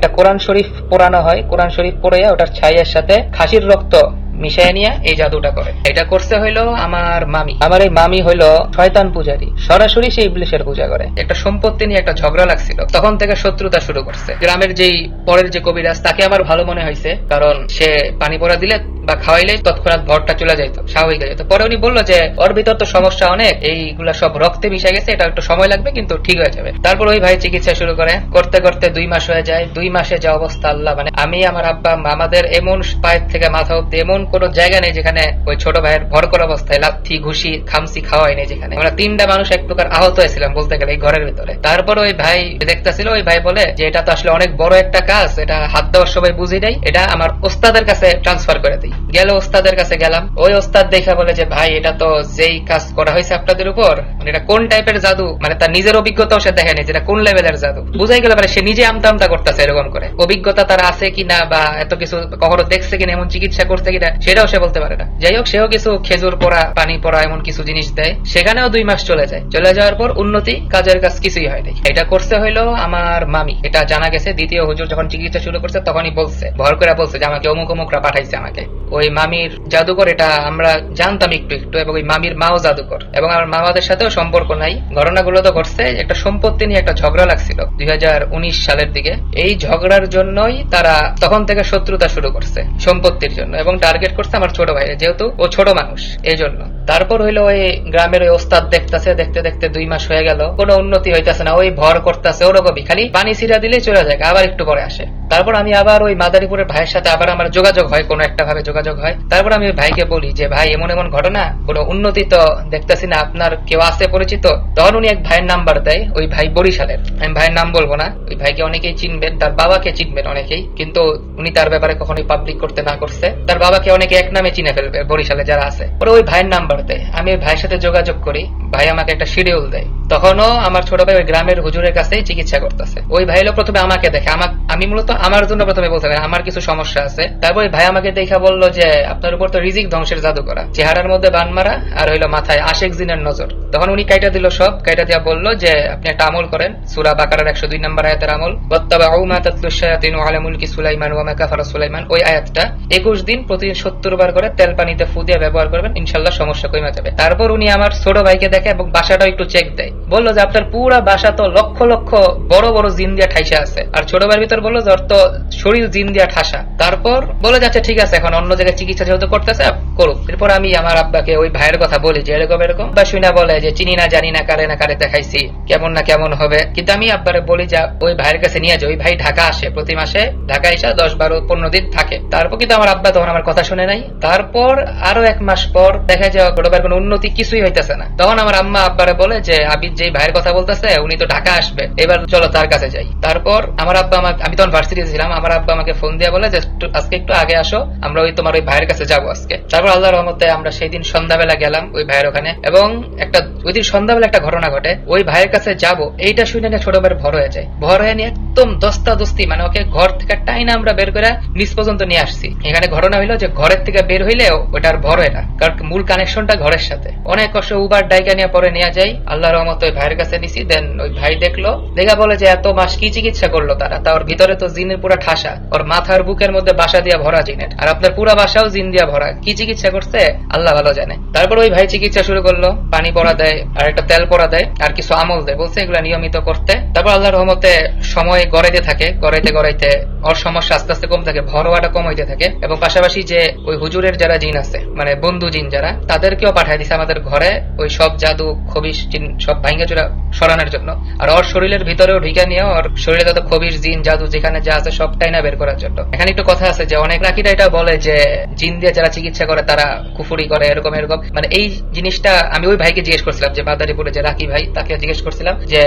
একটা কোরআন শরীফ পোড়ানো হয় কোরআন শরীফ পড়ে ওটার ছাইয়ের সাথে খাসির রক্ত মিশাই নিয়ে এই জাদুটা করে। এটা করছে হইল আমার মামি। আমার এই মামি হইল শয়তান পূজারি। সরাসরি সেই ইবলিশের পূজা করে। একটা সম্পত্তি নিয়ে একটা ঝগড়া লাগছিল। তখন থেকে শত্রুতা শুরু করছে। গ্রামের যেই পরের যে কবিরাজ, তাকে আমার ভালো মনে হয়েছে কারণ সে পানি পড়া দিলে বা খাওয়াইলে তৎক্ষণাৎ ভরটা চলে যাইত স্বাভাবিক যেত পরে উনি বলল যে, ওর ভিতর তো সমস্যা অনেক। এইগুলা সব রক্তে মিশে গেছে। এটা একটু সময় লাগবে, কিন্তু ঠিক হয়ে যাবে। তারপর ওই ভাই চিকিৎসা শুরু করে। করতে করতে দুই মাস হয়ে যায়। দুই মাসে যা অবস্থা আল্লাহ মানে আমি, আমার আব্বা, আমাদের এমন পায়ের থেকে মাথা অব্দি এমন কোন জায়গা নেই যেখানে ওই ছোট ভাইয়ের ভরকর অবস্থায় লাথি, ঘুষি, খামসি খাওয়াই নেই যেখানে। আমরা তিনটা মানুষ এক প্রকার আহত হয়েছিলাম বলতে গেলে এই ঘরের ভিতরে। তারপর ওই ভাই দেখতেছিল, ওই ভাই বলে যে, এটা তো আসলে অনেক বড় একটা কাজ, এটা হাত দেওয়ার সময় বুঝি নাই, এটা আমার ওস্তাদের কাছে ট্রান্সফার করে দিই। গেল ওস্তাদের কাছে গেলাম। ওই ওস্তাদ দেখা বলে যে, ভাই, এটা তো যেই কাজ করা হয়েছে আপনাদের উপর মানে এটা কোন টাইপের জাদু? মানে তার নিজের অভিজ্ঞতাও সে দেখেনি যেটা কোন লেভেলের জাদু। বুঝাই গেল মানে সে নিজে আমতা আমতা করতেছে এরকম করে। অভিজ্ঞতা তার আছে কিনা বা এত কিছু কখনো দেখছে কিনা, এমন চিকিৎসা করছে কিনা সেটাও সে বলতে পারে না। যাই হোক, সেও কিছু খেজুর পড়া, পানি পড়া, এমন কিছু জিনিস দেয়। সেখানেও দুই মাস চলে যায়। চলে যাওয়ার পর উন্নতি, কাজের কাজ কিছুই হয়নি এটা করছে হইল আমার মামি। এটা জানা গেছে, দ্বিতীয় হুজুর যখন চিকিৎসা শুরু করছে, তখনই বলছে, ভর করে বলছে যে আমাকে অমুক অমুকরা পাঠাইছে আমাকে। ওই মামির জাদুকর এটা আমরা জানতাম একটু একটু, এবং ওই মামির মাও জাদুকর এবং আমার মামাদের সাথেও সম্পর্ক নাই। ঘটনাগুলো তো ঘটছে, একটা সম্পত্তি নিয়ে একটা ঝগড়া লাগছিল দুই হাজার উনিশ সালের দিকে। এই ঝগড়ার জন্যই তারা তখন থেকে শত্রুতা শুরু করছে সম্পত্তির জন্য, এবং টার্গেট করছে আমার ছোট ভাই, যেহেতু ও ছোট মানুষ এই জন্য তারপর হইল ওই গ্রামের ওই ওস্তাদ দেখতেছে, দেখতে দেখতে দুই মাস হয়ে গেল, কোনো উন্নতি হইতেছে না, ওই ভর করতেছে, ওরকমই, খালি পানি ছিটা দিলে চলে যায়, আবার একটু পরে আসে। তারপর আমি আবার ওই মাদারীপুরের ভাইয়ের সাথে আবার আমার যোগাযোগ হয়, কোনো একটা ভাবে যোগাযোগ হয়। তারপর আমি ভাইকে বলি যে, ভাই, এমন এমন ঘটনা, কোনো উন্নতি তো দেখতেছি না, আপনার কেউ আছে পরিচিত? তখন উনি এক ভাইয়ের নাম্বার দেয়, ওই ভাই বরিশালের। আমি ভাইয়ের নাম বলব না, ওই ভাইকে অনেকেই চিনবেন, তার বাবাকে চিনবেন অনেকেই, কিন্তু উনি তার ব্যাপারে কখনোই পাবলিক করতে না করছে। তার বাবাকে অনেকে এক নামে চিনে ফেলবে বরিশালে যারা আছে। ওরা ওই ভাইয়ের নাম্বার দেয় আমি ওই ভাইয়ের সাথে যোগাযোগ করি। ভাই আমাকে একটা শিডিউল দেয়। তখনও আমার ছোট ভাই ওই গ্রামের হুজুরের কাছেই চিকিৎসা করতেছে। ওই ভাই হলো প্রথমে আমাকে দেখে। আমাকে আমি মূলত আমার জন্য প্রথমে পারি আমার কিছু সমস্যা আছে। তারপর ভাই আমাকে দেখা বলল যে, আপনার উপর তো রিজিক ধ্বংসের জাদু করা চেহারার মধ্যে বান মারা আর হইল মাথায় আশেক জিনের নজর। তখন উনি কাইটা দিল সব। কাইটা দিয়া বলল যে, আপনি একটা আমল করেন। সুরা বাকারার একশো দুই নম্বর আয়াতের আমল, ওয়াত্তাবাউ মা তাতলু শায়াতিনু আলা মুলকি সুলাইমান ওয়া মা কাফারা সুলাইমান। ওই আয়াতটা একুশ দিন প্রতিদিন সত্তর বার করে তেল পানিতে ফু দিয়ে ব্যবহার করবেন। ইনশাল্লাহ সমস্যা কমে যাবে। তারপর উনি আমার ছোট ভাইকে দেখে এবং বাসাটাও একটু চেক দেয়। বলল যে, আপনার পুরা বাসা তো লক্ষ লক্ষ বড় বড় জিন দিয়া ঠাইসা আছে। আর ছোট ভাইয়ের ভিতর বলল যে তো শরীর জিন দিয়া ঠাসা। তারপর বলে যাচ্ছে ঠিক আছে, এখন অন্য জায়গায় চিকিৎসা যেহেতু করতেছে, করুক। এরপর আমি আমার আব্বাকে ওই ভাইয়ের কথা বলি যে, এরকম এরকম? বা শুনা বলে যে, চিনি না, জানি না, কারে না কারে দেখাইছি, কেমন না কেমন হবে। কিন্তু আমি আব্বারে বলি যে, ওই ভাইয়ের কাছে নিয়ে যাও। ওই ভাই ঢাকা আসে, প্রতি মাসে ঢাকা এসে দশ বারো পনেরো দিন থাকে। তারপর কিন্তু আমার আব্বা তখন আমার কথা শুনে নাই। তারপর আরও এক মাস পর দেখা যায় ছোট কোনো উন্নতি কিছুই হইতেছে না। তখন আমার আম্মা আব্বারে বলে যে, আবিদ যে ভাইয়ের কথা বলতেছে, উনি তো ঢাকা আসবে। এবার চলো তার কাছে যাই। তারপর আমার আব্বা আমাকে, আমি তখন ভার্সিটি ছিলাম, আমার আব্বা আমাকে ফোন দিয়ে বলে যে আজকে একটু আগে আসো, আমরা ওই তোমার ওই ভাইয়ের কাছে যাব আজকে। তারপর আল্লাহর রহমতে আমরা সেই দিন সন্ধ্যাবেলা গেলাম ওই ভাইয়ের ওখানে এবং একটা, ওই দিন সন্ধ্যাবেলা একটা ঘটনা ঘটে। ওই ভাইয়ের কাছে যাব, এইটা শুনে না ছোট ভাইয়ের ভর হয়ে যায়। ভর হয়ে নিয়ে একদম দস্তা দস্তি মানে ওকে ঘর থেকে টাইনা আমরা বের করে নিচ পর্যন্ত নিয়ে আসছি। এখানে ঘটনা হইল যে, ঘরের থেকে বের হইলে ওটার ভর হয় না, কারণ মূল কানেকশনটা ঘরের সাথে। অনেক কষ্ট উবার ডাইকা নিয়ে পরে নিয়ে যাই। আল্লাহর রহমতে ওই ভাইয়ের কাছে নিছি দেন ওই ভাই দেখল, দেখা বলে যে এত মাস কি চিকিৎসা করল তারা? তা ওর ভিতরে তো জিনের পুরা ঠাসা, ওর মাথার বুকের মধ্যে বাসা দিয়া ভরা জিনের। আর আপনার পুরা বাসাও জিন দিয়া ভরা, কি চিকিৎসা করছে? আল্লাহ ভালো জানে। তারপর ওই ভাই চিকিৎসা শুরু করল, পানি পড়া দেয়, আর একটা তেল পড়া দেয়, আর কিছু আমল দেয়, বলছে এগুলা নিয়মিত করতে। তারপর আল্লাহর রহমতে সময় গড়াইতে থাকে, গড়াইতে গড়াইতে ওর সমস্যা আস্তে আস্তে কম থাকে ভরোয়াটা কম হইতে থাকে। এবং পাশাপাশি যে ওই হুজুরের যারা জিন আছে মানে বন্ধু জিন যারা, তাদেরকেও পাঠায় দিছে আমাদের ঘরে, ওই সব জাদু খবিস জিন সব ভাঙ্গা চূড়া সরানোর জন্য। আর ওর শরীরের ভিতরেও ঢিকা নিয়ে ওর শরীরে যত খবিস জিন জাদু যেখানে যা আছে সবটাই না বের করার জন্য। এখানে একটু কথা আছে যে অনেক নাকিরা এটা বলে যে জিন দিয়ে যারা চিকিৎসা করে তারা কুফুরি করে এরকম এরকম। মানে এই জিনিসটা আমি ওই ভাইকে জিজ্ঞেস করছিলাম যে মাদারীপুরে যে রাকি ভাই তাকে জিজ্ঞেস করছিলাম যে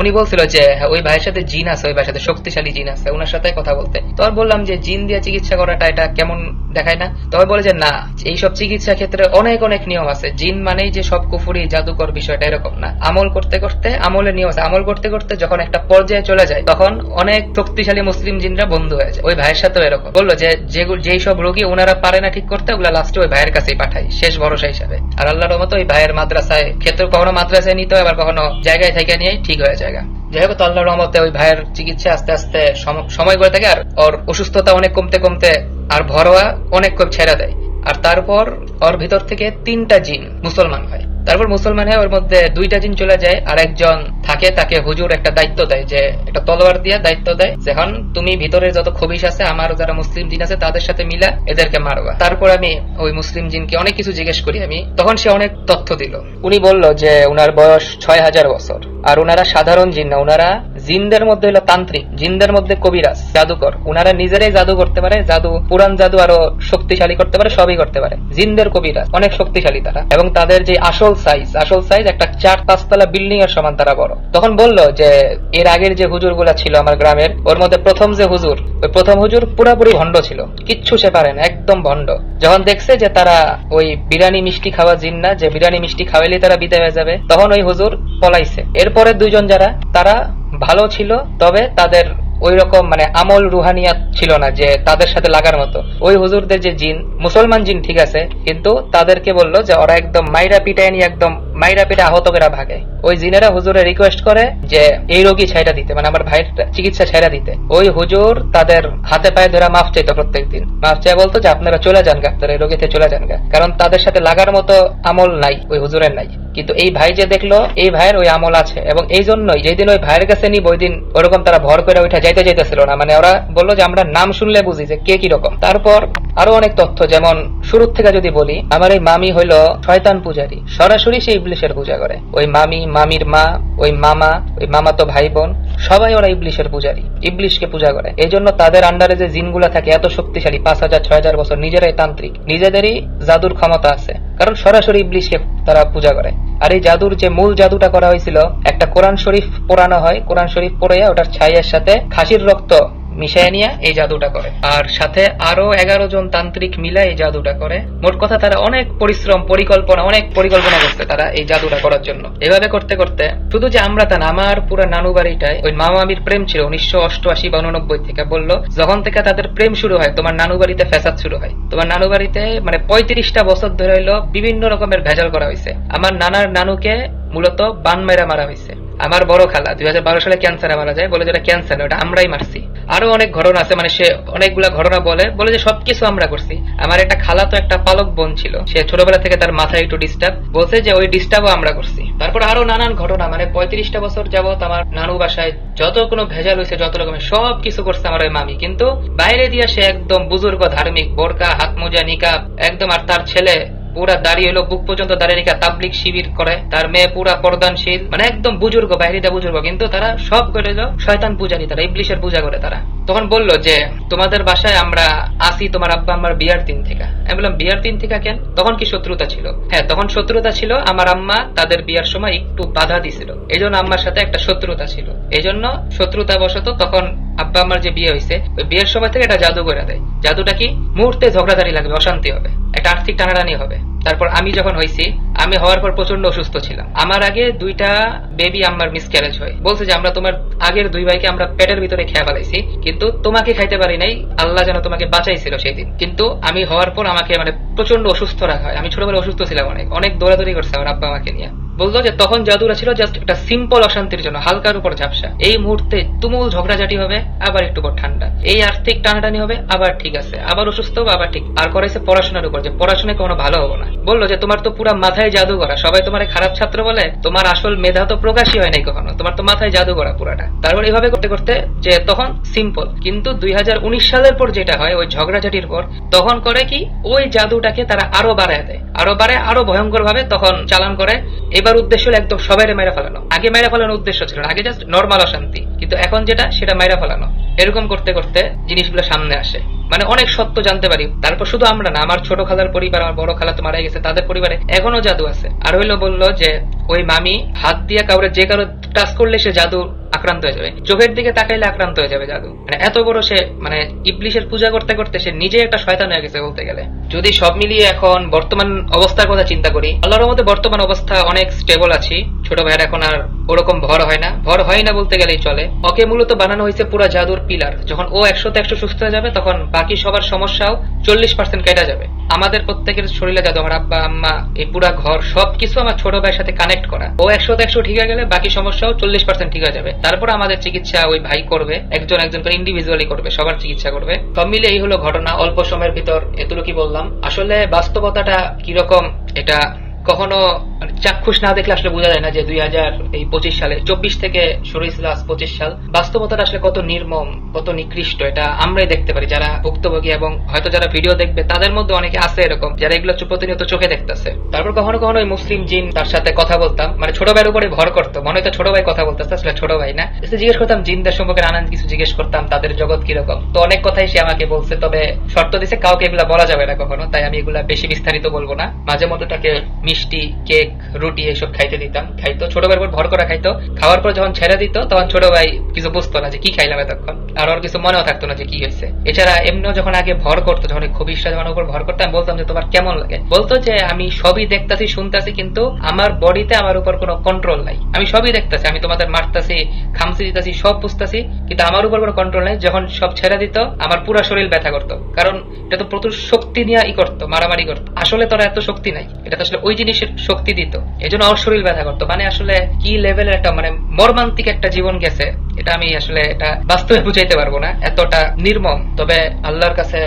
উনি বলছিল যে হ্যাঁ, ওই ভাইয়ের সাথে জিন আছে ওই ভাইয়ের সাথে শক্তিশালী জিন আছে ওনার সাথে কথা বলতে। তখন বললাম যে জিন দিয়ে চিকিৎসা করাটা এটা কেমন দেখায় না? তবে বলে যে না এইসব চিকিৎসা ক্ষেত্রে অনেক অনেক নিয়ম আছে। জিন মানেই যে সব কুফুরি জাদুকর বিষয়টা এরকম না। আমল করতে করতে, আমলের নিয়ম আছে। আমল করতে করতে যখন একটা পর্যায়ে চলে যায়, তখন অনেক শক্তিশালী মুসলিম জিনরা বন্ধু হয়ে যায়। ওই ভাইয়ের সাথেও এরকম। বলল যে যেগুলো যেই সব রোগী ওনারা পারে না ঠিক করতে, ওগুলা লাস্টে ওই ভাইয়ের কাছেই পাঠাই। শেষ ভরসা হিসাবে। আর আল্লাহর মতো ওই ভাইয়ের মাদ্রাসায়, ক্ষেত্রে কখনো মাদ্রাসায় নিতে হয়, আবার কখনো জায়গায় থেকে নিয়ে ঠিক হয়ে যায় যাই হোক আল্লাহর রহমতে ওই ভাইয়ের চিকিৎসা আস্তে আস্তে সময় করে থাকে আর ওর অসুস্থতা অনেক কমতে কমতে আর ভরোয়া অনেক কম ছেড়ে দেয়। আর তারপর ওর ভিতর থেকে তিনটা জিন মুসলমান হয়। তারপর মুসলমান হয় ওর মধ্যে দুইটা জিন চলে যায়, আর একজন থাকে, তাকে হুজুর একটা দায়িত্ব দেয়, যে একটা তলোয়ার দিয়ে দায়িত্ব দেয় এখন তুমি ভিতরে যত খবিস আছে, আমার যারা মুসলিম জিন আছে, তাদের সাথে মিলা এদেরকে মারবা। তারপর আমি ওই মুসলিম জিনকে অনেক কিছু জিজ্ঞেস করি আমি। তখন সে অনেক তথ্য দিল। উনি বলল যে উনার বয়স ছয় হাজার বছর। আর ওনারা সাধারণ জিন না ওনারা জিনদের মধ্যে হলো তান্ত্রিক, জিনদের মধ্যে কবিরাজ, জাদুকর। ওনারা নিজেরাই জাদু করতে পারে, জাদু পুরান জাদু আরও শক্তিশালী করতে পারে, সবই করতে পারে। জিনদের কবিরাজ, অনেক শক্তিশালী তারা। এবং তাদের যে আসল সাইজ আসল সাইজ একটা চার পাঁচতলা বিল্ডিং এর সমান তারা বড়। তখন বলল যে, এর আগের যে হুজুর ছিল আমার গ্রামের, ওর মধ্যে প্রথম যে হুজুর, ওই প্রথম হুজুর পুরাপুরি ভণ্ড ছিল। কিচ্ছু সে পারে না, একদম ভণ্ড। যখন দেখছে যে তারা ওই বিরিয়ানি মিষ্টি খাওয়া জিন না যে বিরিয়ানি মিষ্টি খাওয়াইলে তারা বিদায় হয়ে যাবে, তখন ওই হুজুর পলাইছে। এরপরে দুইজন যারা, তারা ভালো ছিল, তবে তাদের ওই রকম মানে আমল রুহানিয়াত ছিল না যে তাদের সাথে লাগার মতো। ওই হুজুরদের যে জিন, মুসলমান জিন ঠিক আছে, কিন্তু তাদেরকে বলল যে ওরা একদম মাইরা পিটায় নিয়ে একদম মাইরা পিটা আহত করে ভাগে। ওই জিনেরা হুজুরে রিকোয়েস্ট করে যে এই রোগী ছাইরা দিতে মানে আমার ভাইয়ের চিকিৎসা ছাইরা দিতে। ওই হুজুর তাদের হাতে পায়ে ধরে মাফ চাইতো প্রত্যেক দিন মাফ চাই বলতো যে, আপনারা চলে যান গা আপনারা এই রোগীতে চলে যান গা। কারণ তাদের সাথে লাগার মতো আমল নাই, ওই হুজুরের নাই। কিন্তু এই ভাই যে দেখল, এই ভাইয়ের ওই আমল আছে। এবং এই জন্যই যেদিন ওই ভাইয়ের কাছে নিব ওই দিন ওরকম তারা ভর করে ওইটা যাইতে যাইতেছিল না। মানে ওরা বলল যে, আমরা নাম শুনলে বুঝি যে কে কি রকম তারপর আরও অনেক তথ্য, যেমন শুরুর থেকে যদি বলি, আমার এই মামি হইল শয়তান পূজারী। সরাসরি সে ইবলিশের পূজা করে। ওই মামি, মামির মা, ওই মামা ওই মামা তো ভাই বোন সবাই ওরা ইবলিশের পূজারী, ইবলিশকে পূজা করে। এই জন্য তাদের আন্ডারে যে জিনগুলা থাকে, এত শক্তিশালী, পাঁচ হাজার, ছয় হাজার বছর, নিজেরাই তান্ত্রিক, নিজেদেরই জাদুর ক্ষমতা আছে। কারণ সরাসরি ইবলিশকে তারা পূজা করে। আর এই জাদুর যে মূল জাদুটা করা হয়েছিল, একটা কোরআন শরীফ পোড়ানো হয়, কোরআন শরীফ পড়ে ওটার ছাইয়ের সাথে খাসির রক্ত মিশায় নিয়ে এই জাদুটা করে। আর সাথে আরও এগারো জন তান্ত্রিক মিলে এই জাদুটা করে। মোট কথা তারা অনেক পরিশ্রম, পরিকল্পনা, অনেক পরিকল্পনা করছে তারা এই জাদুটা করার জন্য। এভাবে করতে করতে শুধু যে আমরা তা না, আমার পুরো নানু বাড়িটায় ওই মামা আমির প্রেম ছিল উনিশশো অষ্টআশি বা উননব্বই থেকে বলল, যখন থেকে তাদের প্রেম শুরু হয়, তোমার নানু বাড়িতে ফ্যাসাদ শুরু হয়। তোমার নানু বাড়িতে মানে পঁয়ত্রিশটা বছর ধরে হইল বিভিন্ন রকমের ভেজাল করা হয়েছে আমার নানার নানুকে মূলত বান মেরা মারা হয়েছে আমার বড় খালা, দুই হাজার বারো সালে ক্যান্সারে মারা যায়, বলে যেটা ক্যান্সার, ওটা আমরাই মারছি। আরও অনেক ঘটনা আছে মানে সে অনেকগুলা ঘটনা বলে বলে যে সবকিছু আমরা করছি। আমার একটা খালা তো একটা পালক বোন ছিল, সে ছোটবেলা থেকে তার মাথায় একটু ডিস্টার্ব বলছে যে ওই ডিস্টার্বও আমরা করছি। তারপর আরও নানান ঘটনা মানে পঁয়ত্রিশটা বছর যাবত আমার নানু বাসায় যত কোনো ভেজাল হয়েছে যত রকমের সব কিছু করছে আমার ওই মামি। কিন্তু বাইরে দিয়ে সে একদম বুজুর্গ, ধার্মিক, বোরকা হাত মোজা নিকাব, একদম আর তার ছেলে পুরা দাঁড়িয়ে হলো, বুক পর্যন্ত দাঁড়িয়ে রেখে তাবলিক শিবির করে। তার মেয়ে পুরা পর্দানশীল মানে একদম বুজুর্গ বাইরেটা বুজুর্গ, কিন্তু তারা সব করে হলো শয়তান পূজারি তারা, ইবলিশের পূজা করে তারা। তখন বলল যে, তোমাদের বাসায় আমরা আসি তোমার আব্বা আমার বিয়ার দিন থেকে। আমি বললাম, বিয়ার দিন থেকে কেন? তখন কি শত্রুতা ছিল? হ্যাঁ তখন শত্রুতা ছিল, আমার আম্মা তাদের বিয়ার সময় একটু বাধা দিছিল। এই জন্য আম্মার সাথে একটা শত্রুতা ছিল। এই জন্য শত্রুতা বশত তখন আব্বা আমার যে বিয়ে হয়েছে ওই বিয়ের সময় থেকে এটা জাদু করে দেয়। জাদুটা কি? মুহূর্তে ঝগড়াঝাড়ি লাগবে, অশান্তি হবে। একটা আর্থিক টানাটানি হবে। তারপর আমি যখন হয়েছি আমি হওয়ার পর প্রচণ্ড অসুস্থ ছিলাম। আমার আগে দুইটা বেবি আমার মিসক্যারেজ হয়। বলছে যে, আমরা তোমার আগের দুই ভাইকে আমরা পেটের ভিতরে খেয়ে ফেলাইছি, কিন্তু তোমাকে খাইতে পারি নাই, আল্লাহ যেন তোমাকে বাঁচাইছিল সেই দিন কিন্তু আমি হওয়ার পর আমাকে মানে প্রচণ্ড অসুস্থ রাখা হয়। আমি ছোটবেলায় অসুস্থ ছিলাম অনেক। অনেক দৌড়াদৌড়ি করছে আমার আব্বা আমাকে নিয়ে। বলল যে তখন জাদুরা ছিল জাস্ট একটা সিম্পল অশান্তির জন্য, হালকার উপর ঝাপসা। এই মুহূর্তে তুমুল ঝগড়াঝাটি হবে, আবার একটু পর ঠান্ডা। এই আর্থিক টানাটানি হবে, আবার ঠিক আছে। আবার অসুস্থ হবে, আবার ঠিক। আর করাইছে পড়াশোনার উপর যে পড়াশোনায় কোনো ভালো হব না। বলল যে তোমার তো পুরো মাথায় জাদু করা। সবাই তোমার খারাপ ছাত্র বলে, তোমার আসল মেধা তো প্রকাশই হয় নাই কখনো। তোমার তো মাথায় জাদু করা পুরাটা। তারপর এইভাবে করতে করতে যে তখন সিম্পল কিন্তু দুই হাজার উনিশ সালের পর যেটা হয়, ওই ঝগড়াঝাটির পর, তখন করে কি, ওই জাদুটাকে তারা আরও বাড়ায় দেয়। আরও বাড়ায়, আরও ভয়ঙ্কর ভাবে তখন চালান করে। এবার উদ্দেশ্য হলো একদম সবাই মেরে ফেলানো। আগে মেরে ফেলানোর উদ্দেশ্য ছিল আগে জাস্ট নর্মাল অশান্তি। কিন্তু এখন যেটা, সেটা মাইরা ফেলানো। এরকম করতে করতে জিনিসগুলো সামনে আসে। মানে অনেক সত্য জানতে পারি। তারপর শুধু আমরা না, আমার ছোট খালার পরিবার, আমার বড় খালা তো মারা গেছে, তাদের পরিবারে এখনও জাদু আছে। আর হইল বলল যে, ওই মামি হাত দিয়ে কাউরে যে কারও টাচ করলে সে জাদু আক্রান্ত হয়ে যাবে। চোখের দিকে তাকাইলে আক্রান্ত হয়ে যাবে জাদু। মানে এত বড় সে মানে ইবলিশের পূজা করতে করতে সে নিজে একটা শয়তান হয়ে গেছে বলতে গেলে। যদি সব মিলিয়ে এখন বর্তমান অবস্থার কথা চিন্তা করি, আল্লাহর মধ্যে বর্তমান অবস্থা অনেক স্টেবল আছি। ছোট ভাইয়ের এখন আর ওরকম ভর হয় না। ভর হয় না বলতে গেলেই চলে। ওকে মূলত বানানো হয়েছে পুরো জাদুর পিলার। যখন ও একশোতে একশো সুস্থ হয়ে যাবে, তখন বাকি সবার সমস্যাও চল্লিশ পার্সেন্ট কেটে যাবে। আমাদের প্রত্যেকের শরীরে জাদু, আমার আব্বা, আম্মা, এই পুরা ঘর, সবকিছু আমার ছোট ভাইয়ের সাথে কানেক্ট করা। ও একশোতে একশো ঠিক হয়ে গেলে বাকি সমস্যাও চল্লিশ পার্সেন্ট ঠিক হয়ে যাবে। তারপর আমাদের চিকিৎসা ওই ভাই করবে, একজন একজন করে ইন্ডিভিজুয়ালি করবে, সবার চিকিৎসা করবে। সব মিলে এই হলো ঘটনা, অল্প সময়ের ভিতর এতটুকু বললাম। আসলে বাস্তবতাটা কীরকম, এটা কখনো চাক্ষুষ না দেখলে আসলে বোঝা যায় না যে দুই হাজার এই পঁচিশ সালে, চব্বিশ থেকে শুরু হয়েছিল আজ পঁচিশ সাল। বাস্তবতাটা আসলে কত নির্মম, কত নিকৃষ্ট, এটা আমরাই দেখতে পারি। যারা ভুক্তভোগী এবং হয়তো যারা ভিডিও দেখবে, তাদের মধ্যে অনেকে আছে এরকম, যারা এগুলো প্রতিনিয়ত চোখে দেখতেছে। তারপর কখনো কখনো ওই মুসলিম জিন তার সাথে কথা বলতাম। মানে ছোট ভাইয়ের উপরে ভর করতো। মনে হতো ছোট ভাই কথা বলতেছে, আসলে ছোট ভাই না। জিজ্ঞেস করতাম, জিনদের সম্পর্কে নানান কিছু জিজ্ঞেস করতাম, তাদের জগৎ কীরকম? তো অনেক কথাই সে আমাকে বলছে, তবে শর্ত দিছে, কাউকে এগুলা বলা যাবে না কখনো। তাই আমি এগুলা বেশি বিস্তারিত বলব না। মাঝে মধ্যে তাকে মিষ্টি, কেক রুটি এসব খাইতে দিতাম। খাইতো, ছোট উপর ভর করা খাইতো। খাওয়ার পর যখন ছেড়ে দিত, তখন ছোট ভাই কিছু বুঝতো না যে কি খাইলাম এতক্ষণ। আর ওর কিছু মনেও থাকতো না যে কি হয়েছে। এছাড়া এমনিও যখন আগে ভর করতো, যখন খবিসটা যখন ওর উপর ভর করতাম বলতাম যে, তোমার কেমন লাগে? বলতো যে, আমি সবই দেখতাছি, শুনতাছি, কিন্তু আমার বডিতে আমার উপর কোনো কন্ট্রোল নাই। আমি সবই দেখতাছি, আমি তোমাদের মারতাছি খামসি দিতাছি, সব বুঝতাছি, কিন্তু আমার উপর কোনো কন্ট্রোল নাই। যখন সব ছেড়ে দিত, আমার পুরো শরীর ব্যথা করতো। কারণ এটা তো প্রচুর শক্তি নিয়ে ই করতো, মারামারি করতো। আসলে তোরা এত শক্তি নাই। এটা তো আসলে ওই জিনিসের শক্তি দিত। এই জন্য শরীর ব্যথা করতো। মানে আসলে কি লেভেলের একটা মানে মর্মান্তিক একটা জীবন গেছে, এটা আমি আসলে এটা বাস্তবে বুঝাইতে পারব না। এতটা নির্মম। তবে আল্লাহর কাছে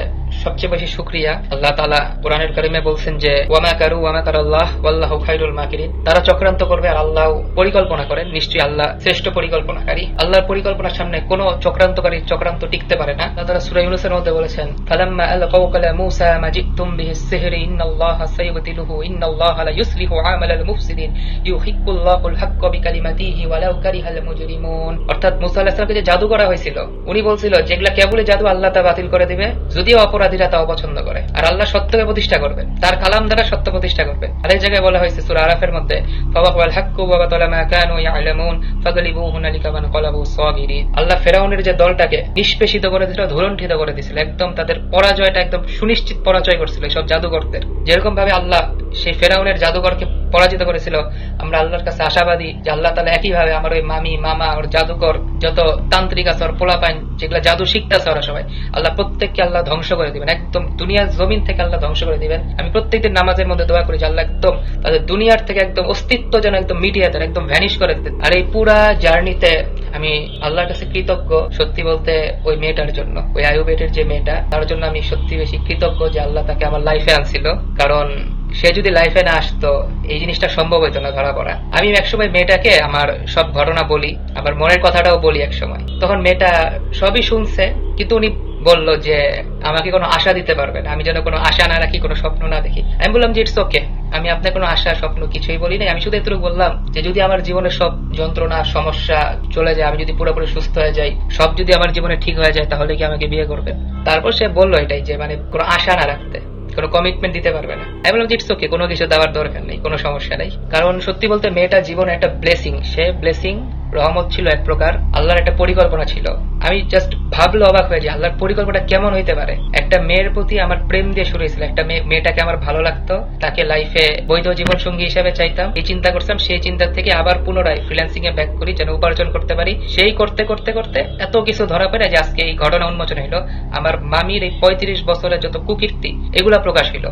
সবচেয়ে বেশি শুক্রিয়া আল্লাহ তালা কোরআনের কারিমে বলছেন যে, ওয়ামা কারু ওয়ামা কার আল্লাহ, ওয়াল্লাহ খাইরুল মাকিরিন। তারা চক্রান্ত করবে আর আল্লাহ পরিকল্পনা করেন। নিশ্চয়ই আল্লাহ শ্রেষ্ঠ পরিকল্পনাকারী। আল্লাহর পরিকল্পনার সামনে কোনো চক্রান্তকারী চক্রান্ত টিকতে পারে না। তারা সূরা ইউনূসের মধ্যে বলেছেন মূসা ইন্নাল্লাহা ইন্নাল্লাহা ইউসলিহু আমালাল মুফসিদিন ওয়ালাউ কারিহাল মুজরিমুন। অর্থাৎ মুসা আলাইহিস সালামকে যে জাদু করা হয়েছিল, উনি বলছিল, যেগুলা কেবলই জাদু আল্লাহ তা বাতিল করে দিবে। যদিও অপরাধীরা তাও পছন্দ করে। আর আল্লাহ সত্যকে প্রতিষ্ঠা করবেন। তার কালাম দ্বারা সত্য প্রতিষ্ঠা করবে আরেক জায়গায় বলা হয়েছে সুরা আরাফের মধ্যে আল্লাহ ফেরাউনের যে দলটাকে নিষ্পেষিত করে দিয়েছিল ধুরণ্ঠিত করে দিয়েছিল একদম তাদের পরাজয়টা একদম সুনিশ্চিত পরাজয় করছিল সব জাদুকরদের। যেরকম ভাবে আল্লাহ সেই ফেরাউনের জাদুকরকে পরাজিত করেছিল। আমরা আল্লাহর কাছে আশাবাদী যে আল্লাহ তালা একই ভাবে আমার ওই মামি, মামা, ওর জাদুকর যত তান্ত্রিক আছে, ওর পোলাপাইন, যেগুলো জাদু শিখতেছে ওরা সবাই, আল্লাহ প্রত্যেককে আল্লাহ ধ্বংস করে দিবেন। একদম দুনিয়ার জমিন থেকে আল্লাহ ধ্বংস করে দিবেন। আমি প্রত্যেকদিন নামাজের মধ্যে দোয়া করি যে আল্লাহ একদম তাদের দুনিয়ার থেকে একদম অস্তিত্ব যেন একদম মিডিয়া দেন, একদম ভ্যানিশ করে দিতেন। আর এই পুরা জার্নিতে আমি আল্লাহর কাছে কৃতজ্ঞ, সত্যি বলতে ওই মেয়েটার জন্য, ওই আয়ুবেটের যে মেয়েটা, তার জন্য আমি সত্যি বেশি কৃতজ্ঞ যে আল্লাহ তাকে আমার লাইফে আনছিল। কারণ সে যদি লাইফে না আসতো, এই জিনিসটা সম্ভব হইতো না ধরা পড়া আমি একসময় মেয়েটাকে আমার সব ঘটনা বলি আমার মনের কথাটাও বলি একসময়। তখন মেয়েটা সবই শুনছে, কিন্তু উনি বলল যে, আমাকে কোনো আশা দিতে পারবেন আমি যেন কোনো আশা না রাখি, কোনো স্বপ্ন না দেখি। আমি বললাম যে ইটস ওকে আমি আপনার কোনো আশা, স্বপ্ন কিছুই বলি নাই আমি শুধু এতটুকু বললাম যে, যদি আমার জীবনের সব যন্ত্রণা, সমস্যা চলে যায়, আমি যদি পুরোপুরি সুস্থ হয়ে যাই, সব যদি আমার জীবনে ঠিক হয়ে যায়, তাহলে কি আমাকে বিয়ে করবেন তারপর সে বলল এটাই যে মানে কোনো আশা না রাখতে। কোনো কমিটমেন্ট দিতে পারবে না। আমি বললাম ইটস ওকে কোনো কিছু দেওয়ার দরকার নেই, কোনো সমস্যা নেই। কারণ সত্যি বলতে মেয়েটা জীবন একটা ব্লেসিং সে ব্লেসিং রহমত ছিল এক প্রকার, আল্লাহর একটা পরিকল্পনা ছিল। আমি জাস্ট ভাবলে অবাক হয়ে যে আল্লাহর পরিকল্পনা কেমন হইতে পারে? একটা মেয়ের প্রতি আমার প্রেম দিয়ে শুরু হয়েছিল। একটা মেয়ে- মেয়েটাকে আমার ভালো লাগতো, তাকে লাইফে বৈধ জীবন সঙ্গী হিসেবে চাইতাম। এই চিন্তা করতাম সেই চিন্তা থেকে আবার পুনরায় ফ্রিল্যান্সিং এ ব্যাক করি, যেন উপার্জন করতে পারি। সেই করতে করতে করতে এত কিছু ধরা পড়ে যে আজকে এই ঘটনা উন্মোচন হইল। আমার মামির এই পঁয়ত্রিশ বছরের যত কুকীর্তি, এগুলা প্রকাশ হইল।